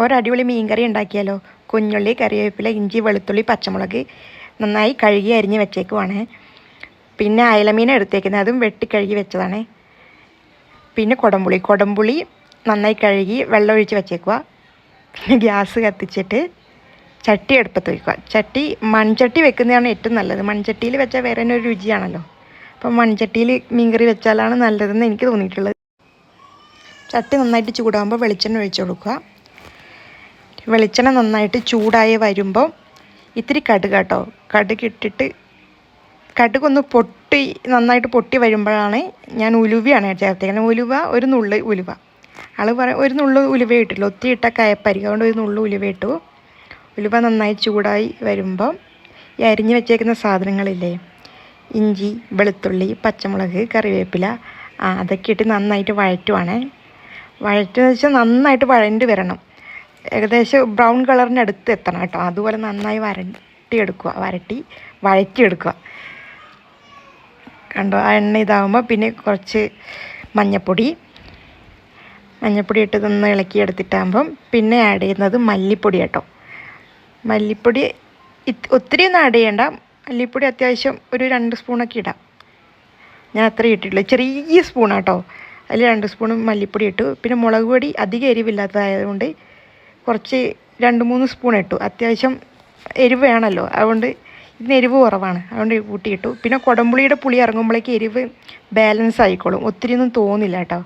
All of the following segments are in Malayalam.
ഒരടിപൊളി മീൻകറി ഉണ്ടാക്കിയാലോ? കുഞ്ഞുള്ളി കറിവേപ്പില ഇഞ്ചി വെളുത്തുള്ളി പച്ചമുളക് നന്നായി കഴുകി അരിഞ്ഞ് വെച്ചേക്കുവാണ്. പിന്നെ അയലമീൻ എടുത്തേക്കുന്നത്. അതും വെട്ടി കഴുകി വെച്ചതാണ്. പിന്നെ കുടംപുളി. കുടംപുളി നന്നായി കഴുകി വെള്ളം ഒഴിച്ച് വെച്ചേക്കുക പിന്നെ ഗ്യാസ് കത്തിച്ചിട്ട് ചട്ടി അടുപ്പത്ത് വയ്ക്കുക ചട്ടി മൺചട്ടി വെക്കുന്നതാണ് ഏറ്റവും നല്ലത്. മൺചട്ടിയിൽ വെച്ചാൽ വേറെ ഒരു രുചിയാണല്ലോ. അപ്പം മൺചട്ടിയിൽ മീൻകറി വെച്ചാലാണ് നല്ലതെന്ന് എനിക്ക് തോന്നിയിട്ടുള്ളത്. ചട്ടി നന്നായിട്ട് ചൂടാകുമ്പോൾ വെളിച്ചെണ്ണ ഒഴിച്ചു കൊടുക്കുക. വെളിച്ചെണ്ണ നന്നായിട്ട് ചൂടായി വരുമ്പോൾ ഇത്തിരി കടുക് കേട്ടോ. കടുക് ഇട്ടിട്ട് കടുകൊന്ന് പൊട്ടി നന്നായിട്ട് പൊട്ടി വരുമ്പോഴാണ് ഞാൻ ഉലുവയാണ് ചേർത്തേക്കുന്നത് ഉലുവ ഒരു നുള്ള് ഉലുവ. ആൾ പറ ഒരു നുള്ളു ഉലുവ ഇട്ടില്ല ഒത്തിരി ഇട്ട കയപ്പായിരിക്കും അതുകൊണ്ട് ഒരു നുള്ളു ഉലുവ ഇട്ടു. ഉലുവ നന്നായി ചൂടായി വരുമ്പോൾ ഈ അരിഞ്ഞ് വെച്ചേക്കുന്ന സാധനങ്ങളില്ലേ ഇഞ്ചി വെളുത്തുള്ളി പച്ചമുളക് കറിവേപ്പില അതൊക്കെ ഇട്ട് നന്നായിട്ട് വഴറ്റുവാണേ. വഴറ്റെന്ന് വെച്ചാൽ നന്നായിട്ട് വഴണ്ട് വരണം. ഏകദേശം ബ്രൗൺ കളറിന്റെ അടുത്ത് എത്തണം കേട്ടോ. അതുപോലെ നന്നായി വരട്ടിയെടുക്കുക. വരട്ടി വഴറ്റിയെടുക്കുക. കണ്ടോ? ആ എണ്ണ ഇതാകുമ്പോൾ പിന്നെ കുറച്ച് മഞ്ഞപ്പൊടി. മഞ്ഞപ്പൊടി ഇട്ട് നിന്ന് ഇളക്കി എടുത്തിട്ടാകുമ്പം പിന്നെ ആഡ് ചെയ്യുന്നത് മല്ലിപ്പൊടി കേട്ടോ. മല്ലിപ്പൊടി ഒത്തിരി ഒന്നും ആഡ് ചെയ്യണ്ട. മല്ലിപ്പൊടി അത്യാവശ്യം ഒരു രണ്ട് സ്പൂണൊക്കെ ഇടാം. ഞാൻ അത്ര ഇട്ടിട്ടില്ല. ചെറിയ സ്പൂണാട്ടോ. അതിൽ രണ്ട് സ്പൂൺ മല്ലിപ്പൊടി ഇട്ടു. പിന്നെ മുളക് പൊടി അധികം എരിവില്ലാത്തതായതുകൊണ്ട് കുറച്ച് രണ്ട് മൂന്ന് സ്പൂൺ ഇട്ടു. അത്യാവശ്യം എരിവ് വേണമല്ലോ അതുകൊണ്ട് ഇതിന് എരിവ് കുറവാണ്. അതുകൊണ്ട് കൂട്ടിയിട്ടു. പിന്നെ കുടംപുളിയുടെ പുളി ഇറങ്ങുമ്പോഴേക്ക് എരിവ് ബാലൻസ് ആയിക്കോളും. ഒത്തിരി ഒന്നും തോന്നില്ല കേട്ടോ.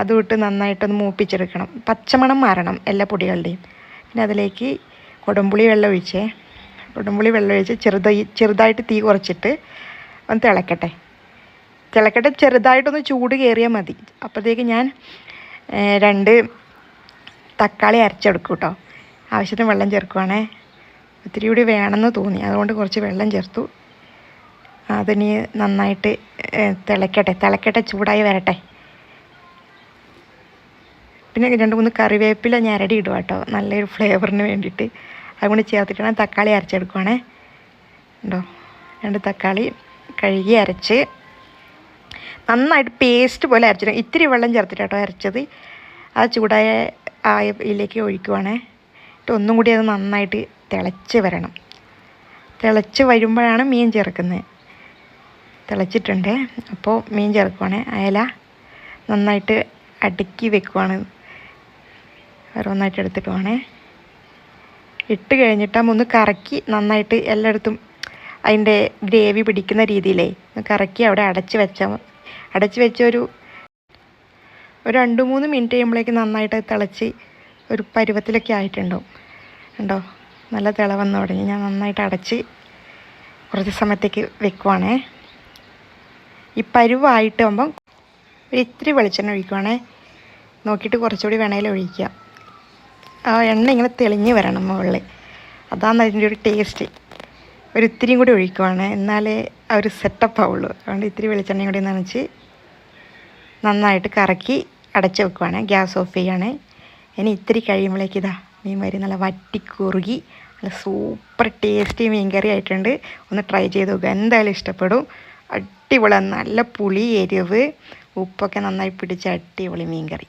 അതും ഇട്ട് നന്നായിട്ടൊന്ന് മൂപ്പിച്ചെടുക്കണം. പച്ചമണം മാറണം എല്ലാ പൊടികളുടെയും. പിന്നെ അതിലേക്ക് കുടംപുളി വെള്ളം ഒഴിച്ചേ. കുടംപുളി വെള്ളം ഒഴിച്ച് ചെറുതായി ചെറുതായിട്ട് തീ കുറച്ചിട്ട് ഒന്ന് തിളക്കട്ടെ. തിളക്കട്ടെ ചെറുതായിട്ടൊന്ന് ചൂട് കയറിയാൽ മതി. അപ്പോഴത്തേക്ക് ഞാൻ രണ്ട് തക്കാളി അരച്ചെടുക്കും കേട്ടോ ആവശ്യത്തിന് വെള്ളം ചേർക്കുവാണേ. ഒത്തിരി കൂടി വേണമെന്ന് തോന്നി. അതുകൊണ്ട് കുറച്ച് വെള്ളം ചേർത്തു. അതിനി നന്നായിട്ട് തിളയ്ക്കട്ടെ തിളക്കട്ടെ. ചൂടായി വരട്ടെ. പിന്നെ രണ്ട് മൂന്ന് കറിവേപ്പില ഞരടി ഇടുക കേട്ടോ നല്ലൊരു ഫ്ലേവറിന് വേണ്ടിയിട്ട്. അതുകൊണ്ട് ചേർത്തിട്ടാണ് തക്കാളി അരച്ചെടുക്കുവാണേ. ഉണ്ടോ? രണ്ട് തക്കാളി കഴുകി അരച്ച് നന്നായിട്ട് പേസ്റ്റ് പോലെ അരച്ചിട്ട് ഇത്തിരി വെള്ളം ചേർത്തിട്ടാട്ടോ അരച്ചത്. അത് ചൂടായ ആയയിലേക്ക് ഒഴിക്കുവാണേ. എന്നിട്ട് ഒന്നും കൂടി അത് നന്നായിട്ട് തിളച്ച് വരണം. തിളച്ച് വരുമ്പോഴാണ് മീൻ ചേർക്കുന്നത്. തിളച്ചിട്ടുണ്ട്. അപ്പോൾ മീൻ ചേർക്കുവാണ്. അയല നന്നായിട്ട് അടുക്കി വെക്കുവാണ്. ഓരോന്നായിട്ട് എടുത്തിട്ട് വേണേ ഇട്ട് കഴിഞ്ഞിട്ട് ഒന്ന് കറക്കി നന്നായിട്ട് എല്ലായിടത്തും അതിന്റെ ഗ്രേവി പിടിക്കുന്ന രീതിയിലേ കറക്കി അവിടെ അടച്ച് വെച്ചാൽ അടച്ച് വെച്ച ഒരു ഒരു രണ്ട് മൂന്ന് മിനിറ്റ് കഴിയുമ്പോഴേക്ക് നന്നായിട്ട് തിളച്ച് ഒരു പരുവത്തിലൊക്കെ ആയിട്ടുണ്ടാവും. ഉണ്ടോ നല്ല തിള വന്നു തുടങ്ങി. ഞാൻ നന്നായിട്ട് അടച്ച് കുറച്ച് സമയത്തേക്ക് വെക്കുവാണേ. ഈ പരുവായിട്ടാകുമ്പം ഒരു ഇത്തിരി വെളിച്ചെണ്ണ ഒഴിക്കുവാണേ. നോക്കിയിട്ട് കുറച്ചുകൂടി വേണേൽ ഒഴിക്കുക. ആ എണ്ണ ഇങ്ങനെ തെളിഞ്ഞ് വരണം മുകളിൽ. അതാണ് അതിന്റെ ഒരു ടേസ്റ്റ്. ഒരു ഇത്തിരിയും കൂടി ഒഴിക്കുവാണ്. എന്നാലേ ആ ഒരു സെറ്റപ്പ് ആവുള്ളൂ. അതുകൊണ്ട് ഇത്തിരി വെളിച്ചെണ്ണയും കൂടി നനച്ച് നന്നായിട്ട് കറക്കി അടച്ച് വെക്കുവാണ്. ഗ്യാസ് ഓഫ് ചെയ്യാണ്. ഇനി ഇത്തിരി കഴിയുമ്പോഴേക്ക് ഇതാ മീൻ വരി നല്ല വറ്റി കുറുകി നല്ല സൂപ്പർ ടേസ്റ്റി മീൻ കറി ആയിട്ടുണ്ട്. ഒന്ന് ട്രൈ ചെയ്ത് നോക്കുക എന്തായാലും ഇഷ്ടപ്പെടും. അടിപൊളി നല്ല പുളി എരിവ്. ഉപ്പൊക്കെ നന്നായി പിടിച്ച അടിപൊളി മീൻ കറി.